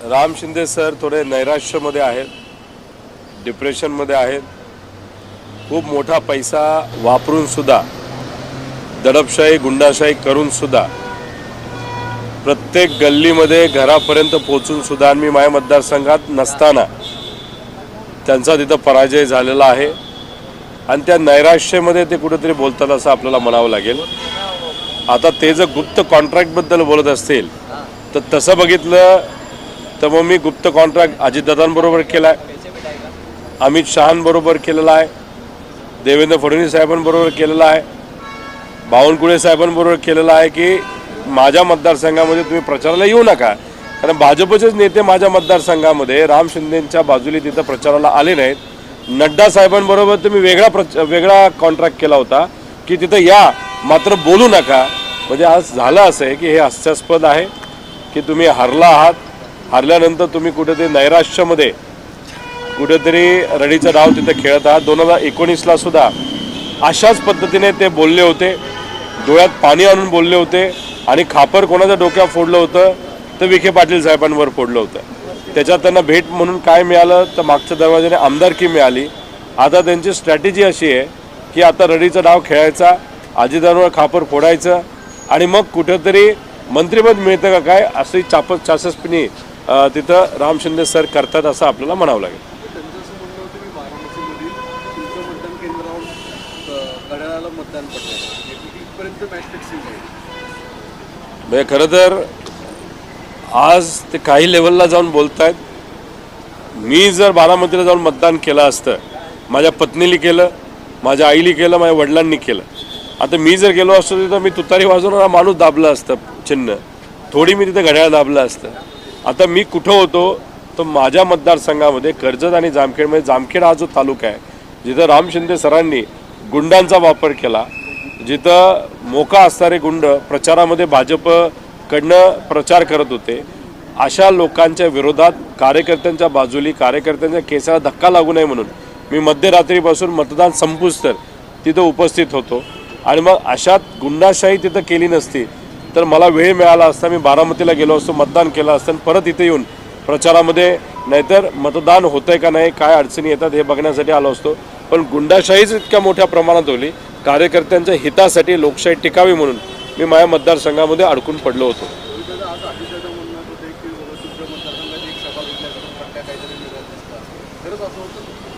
Ram Shinde sir थोडे नैराश्यमध्ये आहेत डिप्रेशनमध्ये आहेत. खूप मोठा पैसा वापरूनसुद्धा दडपशाही गुंडाशाही करूनसुद्धा प्रत्येक गल्लीमध्ये घरापर्यंत पोचूनसुद्धा आणि मी माझ्या मतदारसंघात नसताना त्यांचा तिथं पराजय झालेला आहे. आणि त्या नैराश्यमध्ये ते कुठेतरी बोलतात असं आपल्याला म्हणावं लागेल. आता ते जर गुप्त कॉन्ट्रॅक्टबद्दल बोलत असतील तर तसं बघितलं तर मग मी गुप्त कॉन्ट्रॅक्ट अजितदादांबरोबर केला आहे अमित शहांबरोबर केलेला आहे. देवेंद्र फडणवीस साहेबांबरोबर केलेला आहे. बावनकुळे साहेबांबरोबर केलेला आहे की माझ्या मतदारसंघामध्ये तुम्ही प्रचाराला येऊ नका. कारण भाजपचेच नेते माझ्या मतदारसंघामध्ये राम शिंदेच्या बाजूला तिथं प्रचाराला आले नाहीत. नड्डा साहेबांबरोबर तुम्ही वेगळा प्रच वेगळा कॉन्ट्रॅक्ट केला होता की तिथं या मात्र बोलू नका. म्हणजे आज झालं असं आहे की हे हास्यास्पद आहे की तुम्ही हरला आहात. हरल्यानंतर तुम्ही कुठेतरी नैराश्यामध्ये कुठेतरी रडीचं डाव तिथं खेळत आहात. दोन हजार एकोणीसला सुद्धा अशाच पद्धतीने ते बोलले होते. डोळ्यात पाणी आणून बोलले होते आणि खापर कोणाच्या डोक्यात फोडलं होतं तर विखे पाटील साहेबांवर फोडलं होतं. त्याच्यात त्यांना भेट म्हणून काय मिळालं तर मागच्या दरवाजाने आमदारकी मिळाली. आता त्यांची स्ट्रॅटेजी अशी आहे की आता रडीचा डाव खेळायचा आजीदारावर खापर फोडायचं आणि मग कुठंतरी मंत्रिपद मिळतं का काय अशी चाप चाससपणी तिथं राम शिंदे सर करतात असं आपल्याला म्हणावं लागेल. म्हणजे खरं तर आज ते काही लेवलला जाऊन बोलतायत. मी जर बारामतीला जाऊन मतदान केलं असतं माझ्या पत्नीने केलं माझ्या आईने केलं माझ्या वडिलांनी केलं. आता मी जर गेलो असतो तिथं मी तुतारी वाजवणारा माणूस दाबलं असतं चिन्ह. थोडी मी तिथं घड्याळ दाबलं असतं. आता मी कुठं होतो तर माझ्या मतदारसंघामध्ये कर्जत आणि जामखेडमध्ये जामखेड हा जो तालुका आहे जिथं राम शिंदे सरांनी गुंडांचा वापर केला जिथं मोका असणारे गुंड प्रचारामध्ये भाजपकडनं प्रचार करत होते अशा लोकांच्या विरोधात कार्यकर्त्यांच्या बाजूली कार्यकर्त्यांच्या केसाला धक्का लागू नये म्हणून मी मध्यरात्रीपासून मतदान संपूस तर तिथं उपस्थित होतो. आणि मग अशात गुंडाशाही तिथं केली नसती तर मला वेळ मिळाला असता मी बारामतीला गेलो असतो मतदान केलं असतं आणि परत इथे येऊन प्रचारामध्ये नाहीतर मतदान होतंय का नाही काय अडचणी येतात हे बघण्यासाठी आलो असतो. पण गुंडाशाहीच इतक्या मोठ्या प्रमाणात होली. कार्यकर्त्यांच्या हितासाठी लोकशाही टिकावी म्हणून मी माझ्या मतदारसंघामध्ये अडकून पडलो होतो.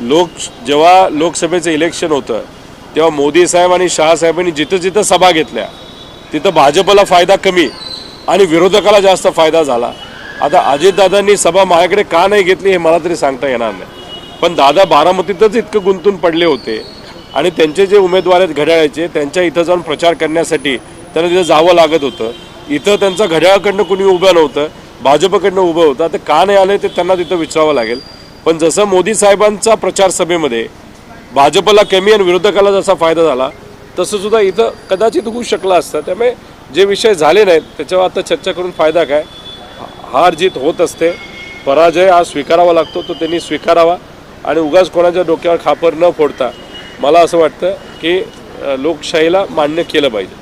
लोक जेव्हा लोकसभेचं इलेक्शन होतं तेव्हा मोदी साहेब आणि शहासाहेबांनी जिथं जिथं सभा घेतल्या तिथं भाजपला फायदा कमी आणि विरोधकाला जास्त फायदा झाला. आता अजितदादांनी सभा माझ्याकडे का नाही घेतली हे मला तरी सांगता येणार नाही. पण दादा बारामतीतच इतकं गुंतून पडले होते आणि त्यांचे जे उमेदवार आहेत घड्याळाचे त्यांच्या इथं जाऊन प्रचार करण्यासाठी त्यांना तिथं जावं लागत होतं. इथं त्यांचं घड्याळाकडनं कुणी उभं नव्हतं भाजपकडनं उभं होतं. आता का नाही आलं ते त्यांना तिथं विचारावं लागेल. पण जसं मोदी साहेबांचा प्रचार सभेमध्ये भाजपला कमी आणि विरोधकाला जसा फायदा झाला तसं सुद्धा इथं कदाचित होऊ शकलं असतं. त्यामुळे जे विषय झाले नाहीत त्याच्यावर आता चर्चा करून फायदा काय? हार जीत होत असते. पराजय हा स्वीकारावा लागतो तो त्यांनी स्वीकारावा. आणि उगाच कोणाच्या डोक्यावर खापर न फोडता मला असं वाटतं की लोकशाहीला मान्य केलं पाहिजे.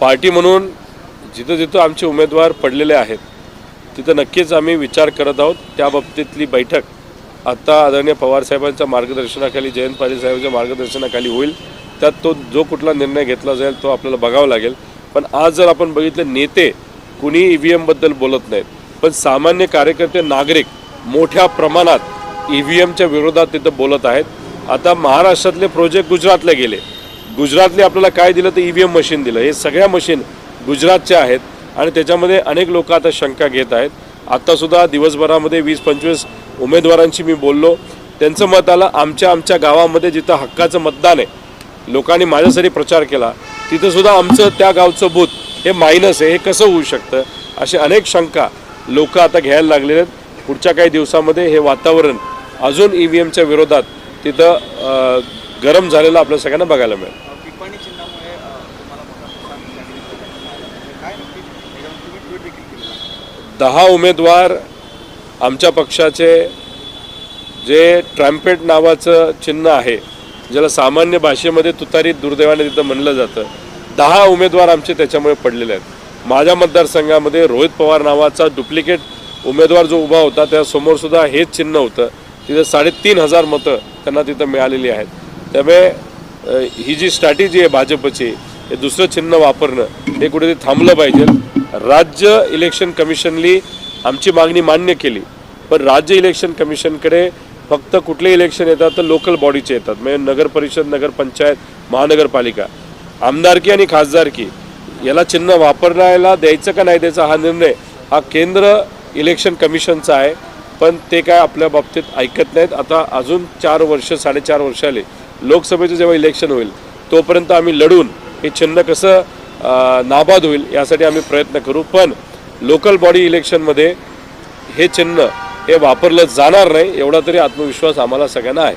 पार्टी म्हणून जिथं जिथं आमचे उमेदवार पडलेले आहेत तिथं नक्कीच आम्ही विचार करत आहोत. त्या बाबतीतली बैठक आत्ता आदरणीय पवारसाहेबांच्या मार्गदर्शनाखाली जयंत पाटील साहेबांच्या मार्गदर्शनाखाली होईल. त्यात तो जो कुठला निर्णय घेतला जाईल तो आपल्याला बघावा लागेल. पण आज जर आपण बघितलं नेते कुणी ई व्ही एमबद्दल बोलत नाहीत. पण सामान्य कार्यकर्ते नागरिक मोठ्या प्रमाणात ई व्ही एमच्या विरोधात तिथं बोलत आहेत. आता महाराष्ट्रातले प्रोजेक्ट गुजरातला गेले. गुजरातने आपल्याला काय दिलं तर ई व्ही एम मशीन दिलं. हे सगळ्या मशीन गुजरातच्या आहेत आणि त्याच्यामध्ये अनेक लोक आता शंका घेत आहेत. आत्तासुद्धा दिवसभरामध्ये वीस पंचवीस उमेदवारांशी मी बोललो. त्यांचं मत आलं आमच्या आमच्या गावामध्ये जिथं हक्काचं मतदान आहे लोकांनी माझ्यासाठी प्रचार केला तिथं सुद्धा आमचं त्या गावचं बूथ हे मायनस आहे हे कसं होऊ शकतं? असे अनेक शंका लोक आता घ्यायला लागलेले आहेत. पुढच्या काही दिवसामध्ये हे वातावरण अजून ई व्ही एमच्या विरोधात तिथं गरम झालेलं आपल्या सगळ्यांना बघायला मिळेल. दहा उमेदवार आमच्या पक्षाचे जे ट्रॅम्पेट नावाचं चिन्ह आहे ज्याला सामान्य भाषेमध्ये तुतारी दुर्दैवाने तिथं म्हणलं जातं दहा उमेदवार आमचे त्याच्यामुळे पडलेले आहेत. माझ्या मतदारसंघामध्ये रोहित पवार नावाचा डुप्लिकेट उमेदवार जो उभा होता त्यासमोरसुद्धा हेच चिन्ह होतं. तिथे साडेतीन हजार मतं त्यांना तिथं मिळालेली आहेत. त्यामुळे ही जी स्ट्रॅटेजी आहे भाजपची हे दुसरं चिन्ह वापरणं हे कुठेतरी थांबलं पाहिजे. राज्य इलेक्शन कमिशनली आमची मागणी मान्य केली. पण राज्य इलेक्शन कमिशनकडे फक्त कुठले इलेक्शन येतात तर लोकल बॉडीचे येतात. म्हणजे नगर परिषद नगरपंचायत महानगरपालिका. आमदारकी आणि खासदारकी. याला चिन्ह वापरायला द्यायचं का नाही द्यायचा हा निर्णय हा केंद्र इलेक्शन कमिशनचा आहे. पण ते काय आपल्या बाबतीत ऐकत नाहीत. आता अजून चार वर्ष साडेचार वर्ष आले. लोकसभेचं जेव्हा इलेक्शन होईल तोपर्यंत आम्ही लढून हे चिन्ह कसं नाबाद होईल यासाठी आम्ही प्रयत्न करू. पण लोकल बॉडी इलेक्शनमध्ये हे चिन्ह हे वापरलं जाणार नाही एवढा तरी आत्मविश्वास आम्हाला सगळ्यांना आहे.